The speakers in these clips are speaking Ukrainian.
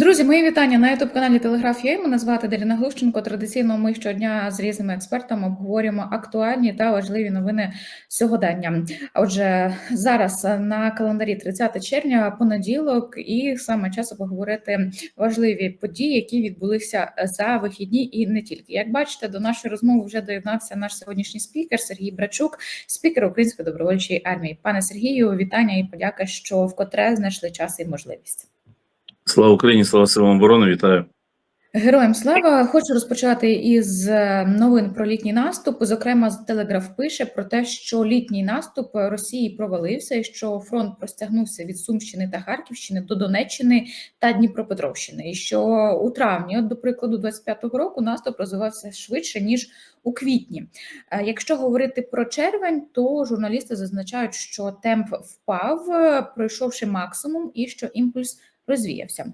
Друзі, мої вітання на youtube каналі Телеграф ЄМ. Мене звати Даріна Глущенко. Традиційно ми щодня з різними експертами обговорюємо актуальні та важливі новини сьогодення. Отже, зараз на календарі 30 червня, понеділок, і саме час поговорити важливі події, які відбулися за вихідні, і не тільки. Як бачите, до нашої розмови вже доєднався наш сьогоднішній спікер Сергій Брачук, спікер Української добровольчої армії. Пане Сергію, вітання і подяка, що вкотре знайшли час і можливість. Слава Україні, слава силам оборони, вітаю. Героям слава хочу розпочати із е, новин про літній наступ. Зокрема, Телеграф пише про те, що літній наступ Росії провалився, і що фронт простягнувся від Сумщини та Харківщини до Донеччини та Дніпропетровщини. І що у травні, от до прикладу, 25-го року наступ розвивався швидше ніж у квітні. Е, Якщо говорити про червень, то журналісти зазначають, що темп впав, е, пройшовши максимум, і що імпульс розвіявся.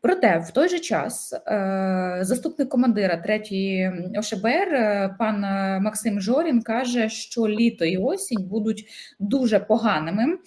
Проте в той же час е, заступник командира 3-ї ОШБР е, пан е, Максим Жорін каже, що літо і осінь будуть дуже поганими.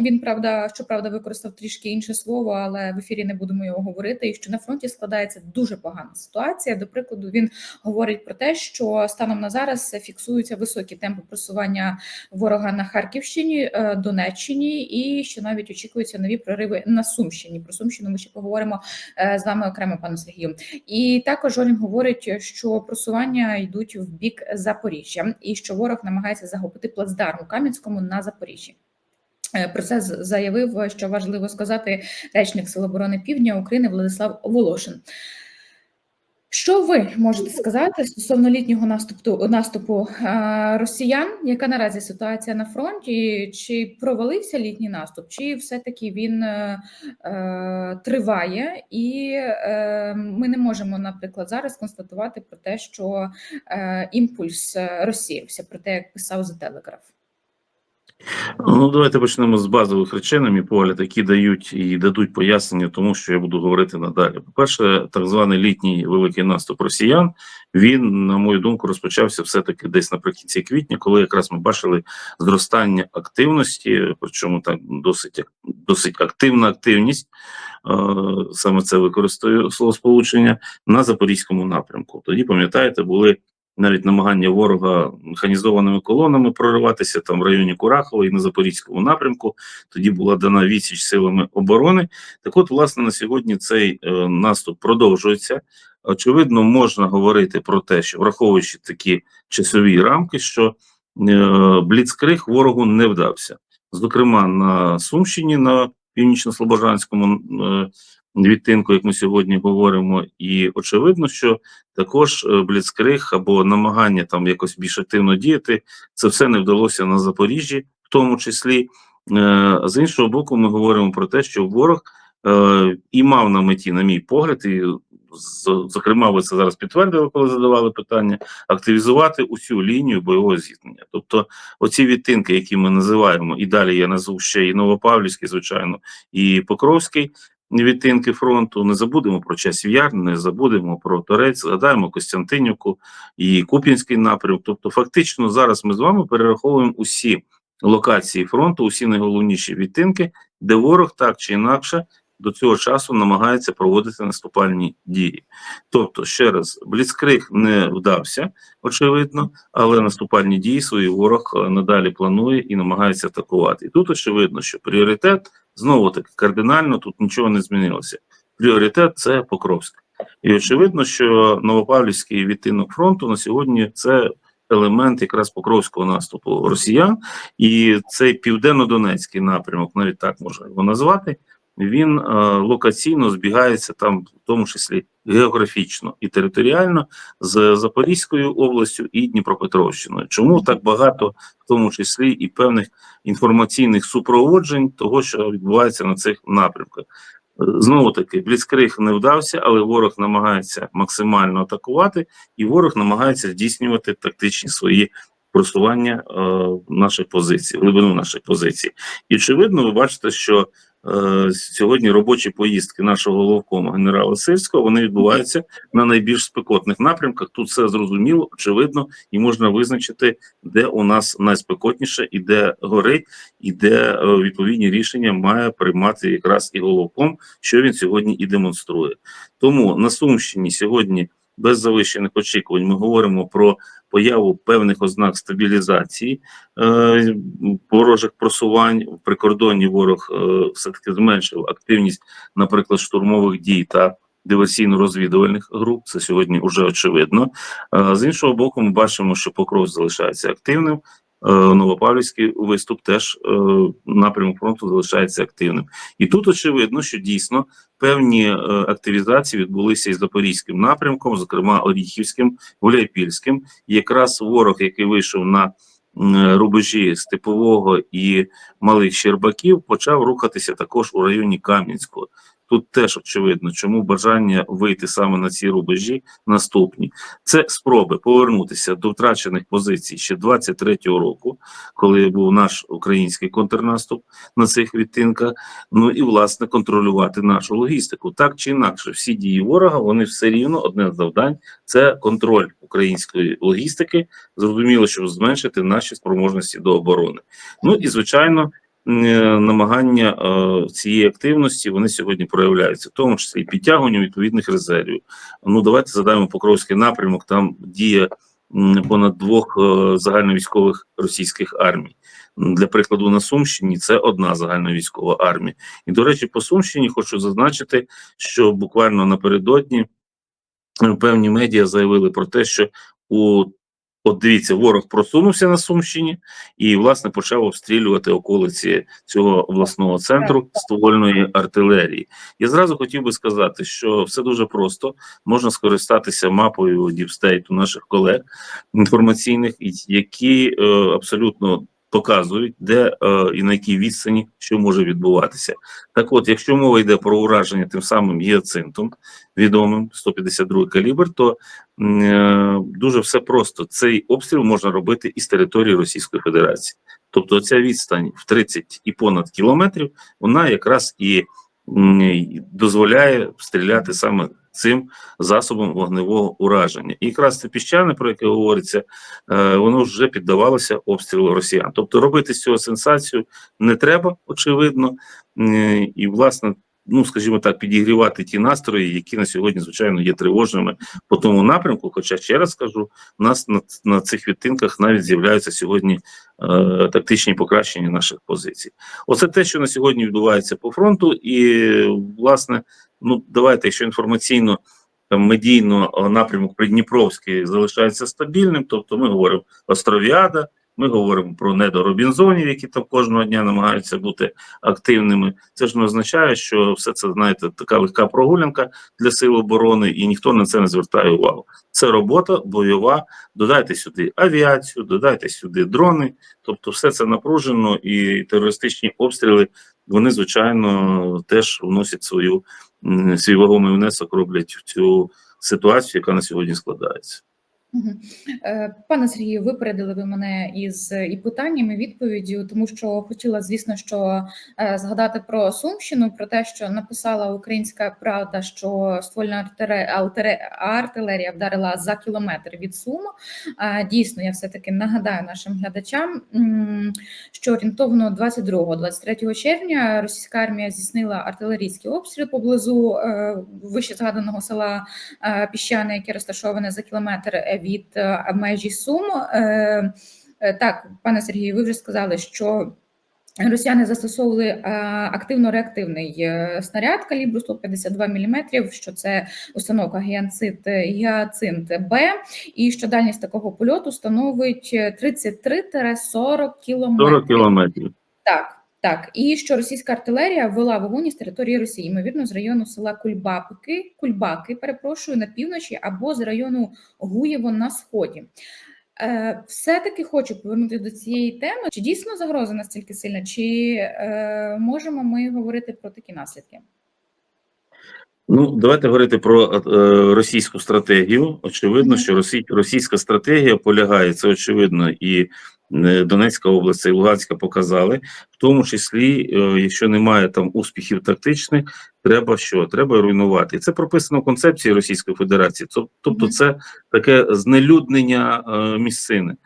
Він правда, щоправда, використав трішки інше слово, але в ефірі не будемо його говорити. І що на фронті складається дуже погана ситуація. До прикладу, він говорить про те, що станом на зараз фіксуються високі темпи просування ворога на Харківщині, Донеччині, і що навіть очікуються нові прориви на Сумщині. Про Сумщину ми ще поговоримо е, з вами окремо, пане Сергію. І також Жолін говорить, що просування йдуть в бік Запоріжжя, і що ворог намагається захопити плацдарм у Кам'янському на Запоріжжі. Е, Про це заявив, що важливо сказати, речник Сил оборони Півдня України Владислав Волошин. Що ви можете сказати стосовно літнього наступу наступу е, росіян? Яка наразі ситуація на фронті? Чи провалився літній наступ, чи все-таки він е, е, триває, і е, ми не можемо, наприклад, зараз констатувати про те, що е, імпульс е, розсіявся, про те, як писав за телеграф. Ну, давайте почнемо з базових речей, на мій погляд, які дають і дадуть пояснення тому, що я буду говорити надалі. По-перше, так званий літній великий наступ росіян. Він, на мою думку, розпочався все-таки десь наприкінці квітня, коли якраз ми бачили зростання активності, причому так досить досить активна активність. е, Саме це використовую словосполучення на запорізькому напрямку. Тоді пам'ятаєте, були навіть намагання ворога механізованими колонами прориватися там в районі Курахова і на Запорізькому напрямку. Тоді була дана відсіч силами оборони. Так, от, власне, на сьогодні цей е, наступ продовжується. Очевидно, можна говорити про те, що враховуючи такі часові рамки, що е, бліцкриг ворогу не вдався. Зокрема, на Сумщині, на північно-слобожанському е, відтинку, як ми сьогодні говоримо, і очевидно, що також е, бліцкриг або намагання там якось більш активно діяти, це все не вдалося на Запоріжжі, в тому числі. Е, З іншого боку, ми говоримо про те, що ворог е, і мав на меті, на мій погляд, і зокрема, ви це зараз підтвердили, коли задавали питання, активізувати усю лінію бойового зіткнення. Тобто, оці відтинки, які ми називаємо, і далі я назву ще і Новопавлівський, звичайно, і Покровський. Відтинки фронту не забудемо про часів яр, не забудемо про Торець, згадаємо Костянтинівку і Куп'янський напрямок. Тобто, фактично, зараз ми з вами перераховуємо усі локації фронту, усі найголовніші відтинки, де ворог так чи інакше до цього часу намагається проводити наступальні дії. Тобто, ще раз, бліцкриг не вдався, очевидно, але наступальні дії свої ворог е, надалі планує і намагається атакувати. І тут очевидно, що пріоритет знову таки кардинально тут нічого не змінилося. Пріоритет це Покровськ. І очевидно, що Новопавлівський відтинок фронту на сьогодні це елемент якраз покровського наступу росіян, і цей південно-донецький напрямок, навіть так можна його назвати. Він е, локаційно збігається там, в тому числі географічно і територіально з Запорізькою областю і Дніпропетровщиною. Чому так багато, в тому числі і певних інформаційних супроводжень того, що відбувається на цих напрямках? Знову таки, бліцкриг не вдався, але ворог намагається максимально атакувати, і ворог намагається здійснювати тактичні свої просування е, наших позицій, глибину наших позицій. І очевидно, ви бачите, що е, сьогодні робочі поїздки нашого головкома генерала Сирського вони відбуваються на найбільш спекотних напрямках. Тут все зрозуміло, очевидно, і можна визначити, де у нас найспекотніше і де горить, і де е, відповідні рішення має приймати якраз і головком, що він сьогодні і демонструє. Тому на Сумщині сьогодні без завищених очікувань ми говоримо про появу певних ознак стабілізації е, ворожих просувань в прикордонні ворог е, все таки зменшив активність, наприклад, штурмових дій та диверсійно-розвідувальних груп. Це сьогодні вже очевидно. Е, з іншого боку, ми бачимо, що Покров залишається активним. Е, Новопавлівський виступ теж е, напрямок фронту залишається активним, і тут очевидно, що дійсно певні е, активізації відбулися із запорізьким напрямком, зокрема Оріхівським, Гуляйпільським. Якраз ворог, який вийшов на рубежі Степового і Малих Щербаків, почав рухатися також у районі Кам'янського. Тут теж очевидно, чому бажання вийти саме на ці рубежі наступні. Це спроби повернутися до втрачених позицій ще 23-го року, коли був наш український контрнаступ на цих відтинках. Ну і власне контролювати нашу логістику. Так чи інакше, всі дії ворога вони все рівно одне з завдань це контроль української логістики. Зрозуміло, щоб зменшити наші спроможності до оборони. Ну і звичайно. Е, Намагання е, цієї активності вони сьогодні проявляються, в тому числі і підтягування відповідних резервів. Ну давайте задаємо Покровський напрямок. Там діє понад двох е, загальновійськових російських армій. Для прикладу, на Сумщині це одна загальновійськова армія. І до речі, по Сумщині хочу зазначити, що буквально напередодні певні медіа заявили про те, що у От дивіться, ворог просунувся на Сумщині і, власне, почав обстрілювати околиці цього обласного центру ствольної артилерії. Я зразу хотів би сказати, що все дуже просто можна скористатися мапою діпстейту наших колег інформаційних, які е, абсолютно показують, де е, і на якій відстані що може відбуватися. Так, от, якщо мова йде про ураження тим самим гіацинтом, відомим 152 калібр, то е, дуже все просто. Цей обстріл можна робити із території Російської Федерації. Тобто, ця відстань в 30 і понад кілометрів, вона якраз і дозволяє стріляти саме цим засобом вогневого ураження. І якраз це піщане, про яке говориться, е, воно вже піддавалося обстрілу росіян. Тобто робити з цього сенсацію не треба, очевидно, Е, і власне. Ну, скажімо так, підігрівати ті настрої, які на сьогодні, звичайно, є тривожними по тому напрямку. Хоча ще раз скажу, у нас на, на цих відтинках навіть з'являються сьогодні е, тактичні покращення наших позицій. Оце те, що на сьогодні відбувається по фронту, і власне, ну давайте, якщо інформаційно медійно е, напрямок Придніпровський залишається стабільним, тобто ми говоримо Островіада, ми говоримо про недоробінзонів, які там кожного дня намагаються бути активними. Це ж не означає, що все це знаєте, така легка прогулянка для сил оборони, і ніхто на це не звертає увагу. Це робота бойова. Додайте сюди авіацію, додайте сюди дрони. Тобто, все це напружено, і терористичні обстріли вони звичайно теж вносять свою свій вагомий внесок, роблять в цю ситуацію, яка на сьогодні складається. Е, Пане Сергію, випередили ви мене із е, і питанням, і відповіддю, тому що хотіла, звісно, що е, згадати про Сумщину, про те, що написала Українська Правда, що ствольна артиле- артилерія вдарила за кілометр від Суму. Е, Дійсно, я все таки нагадаю нашим глядачам, що орієнтовно 22-23 червня російська армія здійснила артилерійський обстріл поблизу вище згаданого села Піщане, яке розташоване за кілометр е, від е, межі Сум. Е, е, Так, пане Сергію, ви вже сказали, що росіяни застосовували активно-реактивний снаряд калібру 152 мм, що це установка гіацинт, гіацинт Б, і що дальність такого польоту становить 33-40 40 кілометрів. кілометрів. Так, так. І що російська артилерія вела вогонь із території Росії, ймовірно, з району села Кульбаки, Кульбаки, перепрошую, на півночі або з району Гуєво на сході. Е, все-таки хочу повернутися до цієї теми. Чи дійсно загроза настільки сильна, чи е, можемо ми говорити про такі наслідки? Ну, давайте говорити про е, російську стратегію. Очевидно, що росій, російська стратегія полягає, це очевидно, і Донецька область і Луганська показали, в тому числі, е, якщо немає там успіхів тактичних, треба що? Треба руйнувати. І це прописано в концепції Російської Федерації. Тобто, це таке знелюднення е, місцини.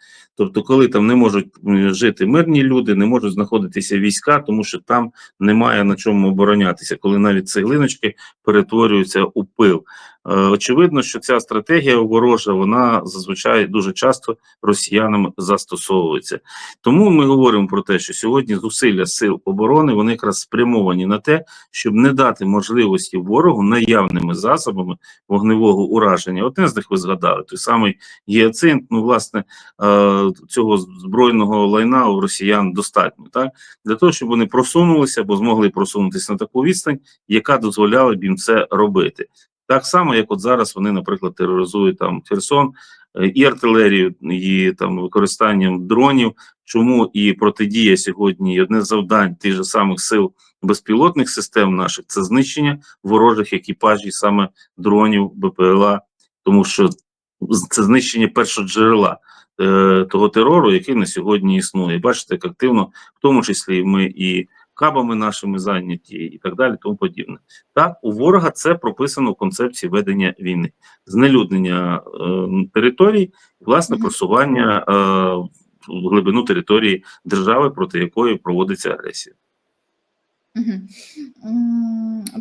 Тобто, коли там не можуть жити мирні люди, не можуть знаходитися війська, тому що там немає на чому оборонятися, коли навіть цеглиночки перетворюються у пил. Е, очевидно, що ця стратегія ворожа, вона зазвичай дуже часто росіянами застосовується. Тому ми говоримо про те, що сьогодні зусилля сил оборони вони якраз спрямовані на те, щоб не дати можливості ворогу наявними засобами вогневого ураження. Одне з них ви згадали, той самий гіацинт. Ну, власне, е, цього збройного лайна у росіян достатньо, так для того, щоб вони просунулися або змогли просунутися на таку відстань, яка дозволяла б їм це робити. Так само, як от зараз вони, наприклад, тероризують там Херсон е, і артилерію, і там використанням дронів. Чому і протидія сьогодні, і одне з завдань тих же самих сил безпілотних систем наших це знищення ворожих екіпажів, саме дронів, БПЛА, тому що це знищення першоджерела е, того терору, який на сьогодні існує. Бачите, як активно, в тому числі ми і кабами нашими зайняті, і так далі, тому подібне. Так, у ворога це прописано в концепції ведення війни, знелюднення е, територій, власне, просування е, в глибину території держави, проти якої проводиться агресія.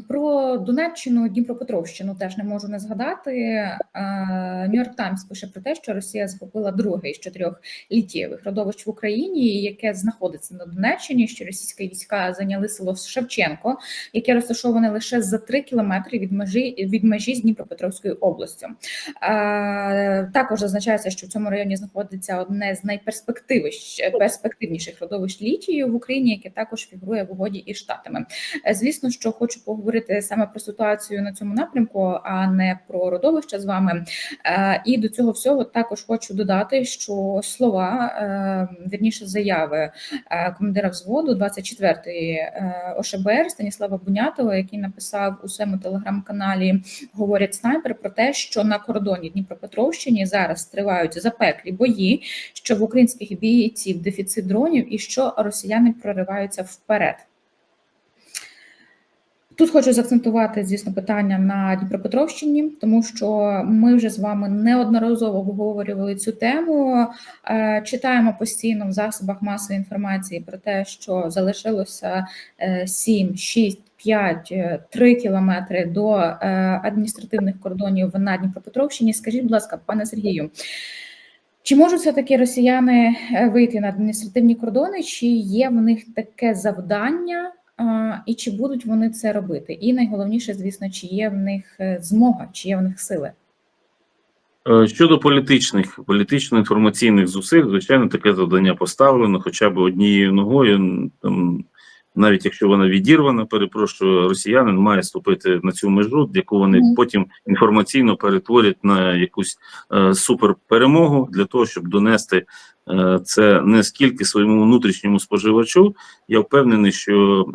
Про Донеччину, Дніпропетровщину теж не можу не згадати. Нью-Йорк Таймс пише про те, що Росія захопила друге із чотирьох літєвих родовищ в Україні, яке знаходиться на Донеччині. Що російські війська зайняли село Шевченко, яке розташоване лише за три кілометри від межі від межі з Дніпропетровською областю. Також зазначається, що в цьому районі знаходиться одне з найперспективищ- перспективніших родовищ літію в Україні, яке також фігурує в угоді із штатами. Е, Звісно, що хочу поговорити саме про ситуацію на цьому напрямку, а не про родовище з вами. Е, І до цього всього також хочу додати, що слова е, вірніше заяви командира взводу 24-ї е, ОШБР Станіслава Бунятова, який написав у своєму телеграм-каналі Говорять снайпер про те, що на кордоні Дніпропетровщині зараз тривають запеклі бої, що в українських бійців дефіцит дронів і що росіяни прориваються вперед. Тут хочу заакцентувати, звісно, питання на Дніпропетровщині, тому що ми вже з вами неодноразово обговорювали цю тему. Е, Читаємо постійно в засобах масової інформації про те, що залишилося е, 7, 6, 5, 3 кілометри до е, адміністративних кордонів на Дніпропетровщині. Скажіть, будь ласка, пане Сергію, чи можуть все-таки росіяни е, вийти на адміністративні кордони, чи є в них таке завдання, і чи будуть вони це робити? І найголовніше, звісно, чи є в них е, змога, чи є в них сили? Е, Щодо політичних політично-інформаційних зусиль, звичайно, таке завдання поставлено хоча б однією ногою. Там, навіть якщо вона відірвана, перепрошую, росіянин має ступити на цю межу, яку вони Мгм. потім інформаційно перетворять на якусь е, суперперемогу для того, щоб донести це не скільки своєму внутрішньому споживачу. Я впевнений, що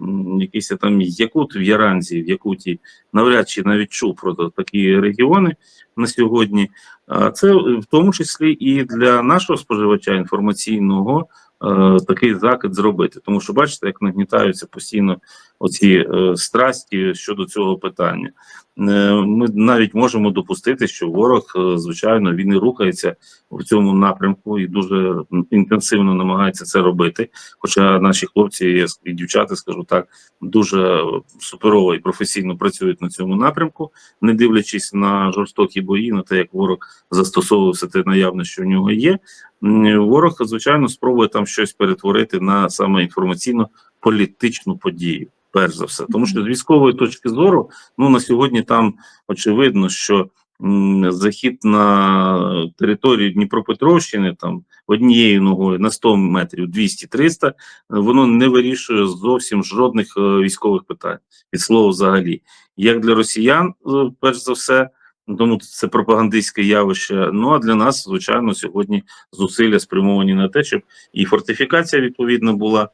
якийсь там Якут в Яранзі, в Якуті, навряд чи навіть чув про такі регіони на сьогодні. А це в тому числі і для нашого споживача інформаційного е, такий закид зробити. Тому що бачите, як нагнітаються постійно оці е, страсті щодо цього питання. Е, ми навіть можемо допустити, що ворог, е, звичайно, він і рухається в цьому напрямку і дуже інтенсивно намагається це робити. Хоча наші хлопці і дівчата, скажу так, дуже суперово і професійно працюють на цьому напрямку, не дивлячись на жорстокі бої, на те, як ворог застосовує все те наявне, що в нього є. Ворог, звичайно, спробує там щось перетворити на саме інформаційно політичну подію. Перш за все, тому що з військової точки зору, ну на сьогодні там очевидно, що м, захід на територію Дніпропетровщини там однією ногою на 100 метрів 200-300, воно не вирішує зовсім жодних е, військових питань від слова взагалі. Як для росіян, е, перш за все, тому це пропагандистське явище. Ну а для нас, звичайно, сьогодні зусилля спрямовані на те, щоб і фортифікація відповідно була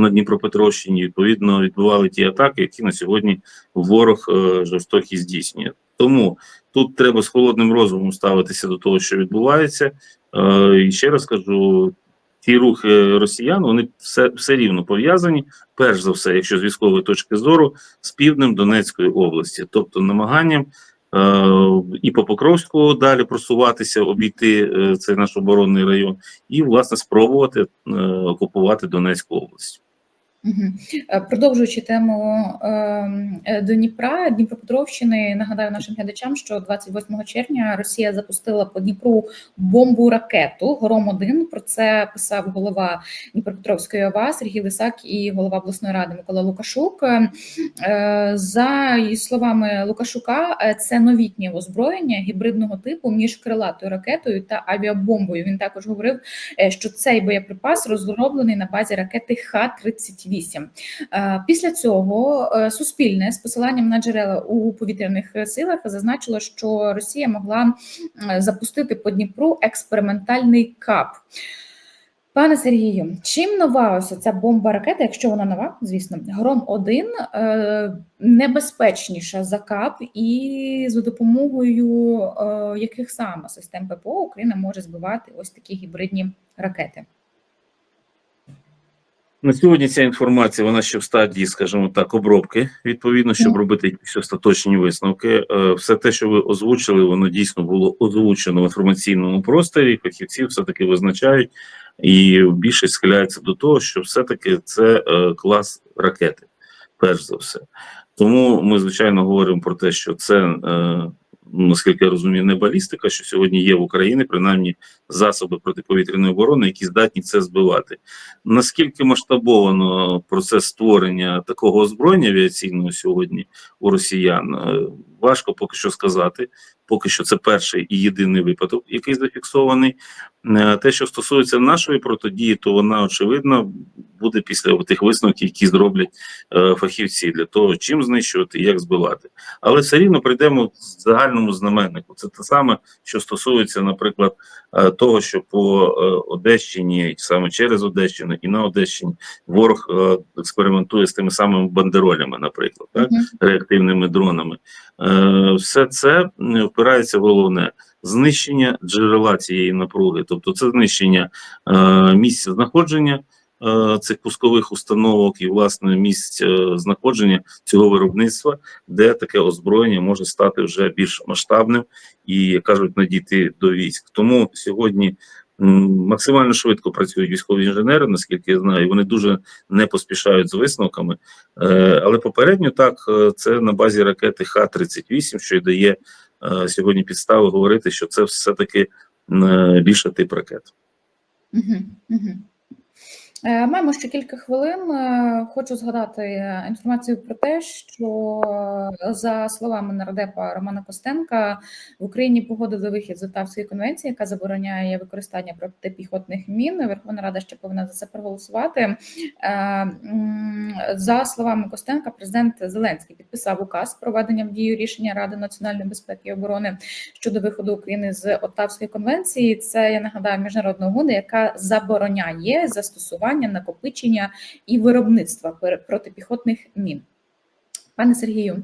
на Дніпропетровщині. Відповідно, відбували ті атаки, які на сьогодні ворог е, жорстокі здійснює. Тому тут треба з холодним розумом ставитися до того, що відбувається. Е, і ще раз кажу: ці рухи росіян вони все, все рівно пов'язані, перш за все, якщо з військової точки зору, з півднем Донецької області, тобто намаганням е, і по Покровську далі просуватися, обійти цей наш оборонний район, і власне спробувати окупувати Донецьку область. Е, Продовжуючи тему ем, е, Дніпра, Дніпропетровщини, нагадаю нашим глядачам, що 28 червня Росія запустила по Дніпру бомбу ракету Гром 1 Про це писав голова Дніпропетровської ОВА Сергій Лисак і голова обласної ради Микола Лукашук. Е, За словами Лукашука, це новітнє озброєння гібридного типу між крилатою ракетою та авіабомбою. Він також говорив, що цей боєприпас розроблений на базі ракети Х-38. Е, Після цього е, Суспільне з посиланням на джерела у повітряних силах зазначило, що Росія могла е, запустити по Дніпру експериментальний КАП. Пане Сергію, чим нова ось ця бомба ракета, якщо вона нова, звісно, гром 1 е, небезпечніша за КАП, і за допомогою е, яких саме систем ППО Україна може збивати ось такі гібридні ракети? На сьогодні ця інформація вона ще в стадії, скажімо так, обробки, відповідно, щоб робити якісь остаточні висновки. Е, Все те, що ви озвучили, воно дійсно було озвучено в інформаційному просторі. Фахівці все таки визначають і більшість схиляється до того, що все-таки це е, клас ракети, перш за все. Тому ми звичайно говоримо про те, що це. Наскільки я розумію, не балістика, що сьогодні є в Україні, принаймні засоби протиповітряної оборони, які здатні це збивати. Наскільки масштабовано процес створення такого озброєння авіаційного сьогодні у росіян, важко поки що сказати. Поки що це перший і єдиний випадок, який зафіксований. Е, Те, що стосується нашої протидії, то вона очевидно буде після тих висновків, які зроблять е, фахівці для того, чим знищувати, як збивати. Але все рівно прийдемо в загальному знаменнику. Це те саме, що стосується, наприклад, е, того, що по Одещині, саме через Одещину і на Одещині ворог експериментує з тими самими бандеролями, наприклад, так реактивними дронами. Е, Все це впирається в головне знищення джерела цієї напруги, тобто це знищення е, місця знаходження е, цих пускових установок і власне місць знаходження цього виробництва, де таке озброєння може стати вже більш масштабним і як кажуть надійти до військ. Тому сьогодні. Максимально швидко працюють військові інженери, наскільки я знаю, вони дуже не поспішають з висновками. Е, Але попередньо так е, це на базі ракети Х-38, що й дає е, сьогодні підстави говорити, що це все-таки більше тип ракет. Угу, мгм. Е, Маємо ще кілька хвилин. Е, Хочу згадати е, інформацію про те, що за словами нардепа Романа Костенка в Україні погодили вихід з Оттавської конвенції, яка забороняє використання протипіхотних мін. Верховна Рада ще повинна за це проголосувати. За словами Костенка, президент Зеленський підписав указ проведенням дію рішення Ради національної безпеки і оборони щодо виходу України з Оттавської конвенції. Це я нагадаю міжнародна угода, яка забороняє застосування, накопичення і виробництва протипіхотних мін. Пане Сергію,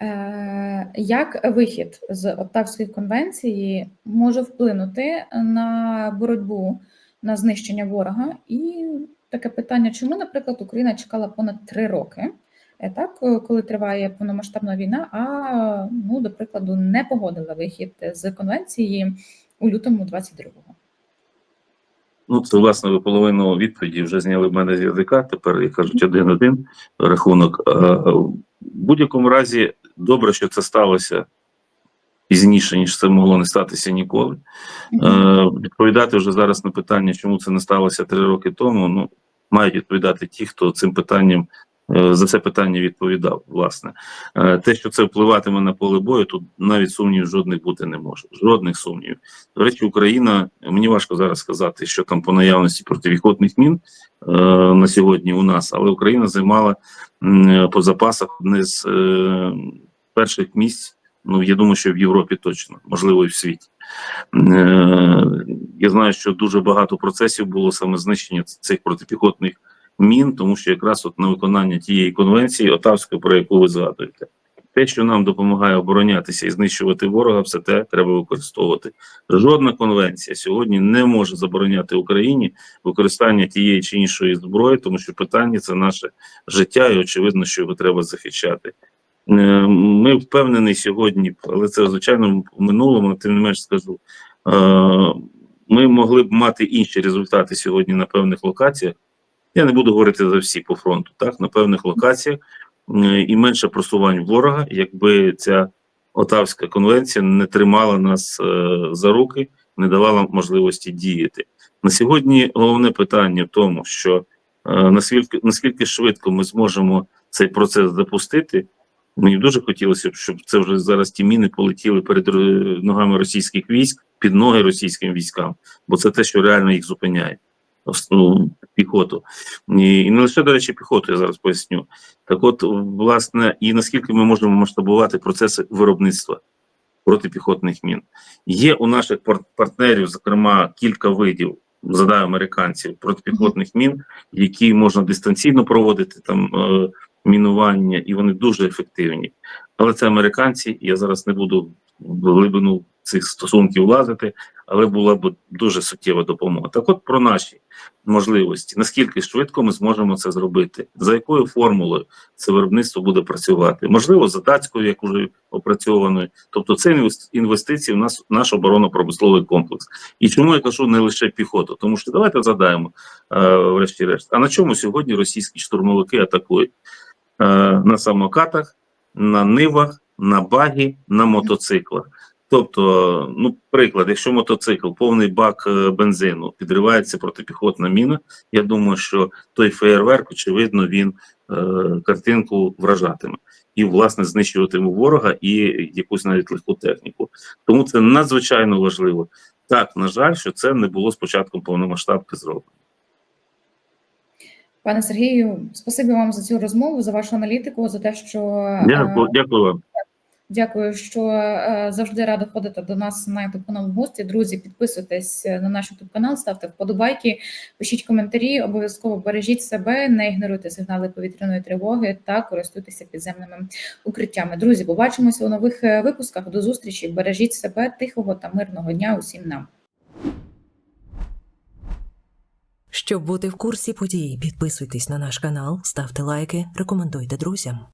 е, як вихід з Оттавської конвенції може вплинути на боротьбу на знищення ворога? І таке питання: чому, наприклад, Україна чекала понад три роки? е, Так, коли триває повномасштабна війна, а ну, до прикладу, не погодила вихід з конвенції у лютому 22-го. Ну, це власне ви половину відповіді вже зняли в мене з язика. Тепер як кажуть один-один рахунок. А, В будь-якому разі добре, що це сталося пізніше, ніж це могло не статися ніколи. А, Відповідати вже зараз на питання, чому це не сталося три роки тому. Ну мають відповідати ті, хто цим питанням е, за це питання відповідав. Власне, Е, те, що це впливатиме на поле бою, тут навіть сумнівів жодних бути не може. Жодних сумнівів. До речі, Україна мені важко зараз сказати, що там по наявності протипіхотних мін е, на сьогодні у нас, але Україна займала по запасах одне з е, перших місць. Ну я думаю, що в Європі точно, можливо, і в світі. Е, Я знаю, що дуже багато процесів було саме знищення цих протипіхотних мін, тому що якраз от на виконання тієї конвенції Отавської, про яку ви згадуєте. Те, що нам допомагає оборонятися і знищувати ворога, все те треба використовувати. Жодна конвенція сьогодні не може забороняти Україні використання тієї чи іншої зброї, тому що питання це наше життя, і очевидно, що його треба захищати. Е, Ми впевнені сьогодні, але це звичайно в минулому, тим не менш скажу. е, Ми могли б мати інші результати сьогодні на певних локаціях. Я не буду говорити за всі по фронту, так на певних локаціях е, і менше просувань ворога, якби ця Отавська конвенція не тримала нас е, за руки, не давала можливості діяти. На сьогодні головне питання в тому, що е, наскільки наскільки швидко ми зможемо цей процес запустити. Мені дуже хотілося б, щоб це вже зараз ті міни полетіли перед ногами російських військ, під ноги російським військам, бо це те, що реально їх зупиняє. Основну піхоту. І, і не лише, до речі, піхоту, я зараз поясню. Так от, власне, і наскільки ми можемо масштабувати процеси виробництва протипіхотних мін. Є у наших партнерів, зокрема, кілька видів, задаю американців, протипіхотних мін, які можна дистанційно проводити там е, мінування, і вони дуже ефективні. Але це американці, я зараз не буду в глибину цих стосунків влазити, але була б дуже суттєва допомога. Так от про наші можливості, наскільки швидко ми зможемо це зробити, за якою формулою це виробництво буде працювати, можливо, за датською, як уже опрацьованою. Тобто, це інвестиції в нас наш оборонно-промисловий комплекс. І чому я кажу не лише піхоту? Тому що давайте задаємо, е, врешті-решт. А на чому сьогодні російські штурмовики атакують? Е, на самокатах, на нивах, на багі, на мотоциклах. Тобто, ну, приклад, якщо мотоцикл, повний бак е, бензину, підривається протипіхотна міна, я думаю, що той феєрверк, очевидно, він е, картинку вражатиме і, власне, знищуватиме ворога і якусь навіть легку техніку. Тому це надзвичайно важливо. Так, на жаль, що це не було з початком повномасштабки зроблено. Пане Сергію, спасибі вам за цю розмову, за вашу аналітику, за те, що е, Дякую, дякую вам. Дякую, що е, завжди рада ходити до нас на youtube канал в гості. Друзі, підписуйтесь на наш youtube канал, ставте вподобайки, пишіть коментарі, обов'язково бережіть себе, не ігноруйте сигнали повітряної тривоги та користуйтеся підземними укриттями. Друзі, побачимося у нових е, випусках. До зустрічі. Бережіть себе, тихого та мирного дня усім нам. Щоб бути в курсі подій, підписуйтесь на наш канал, ставте лайки, рекомендуйте друзям.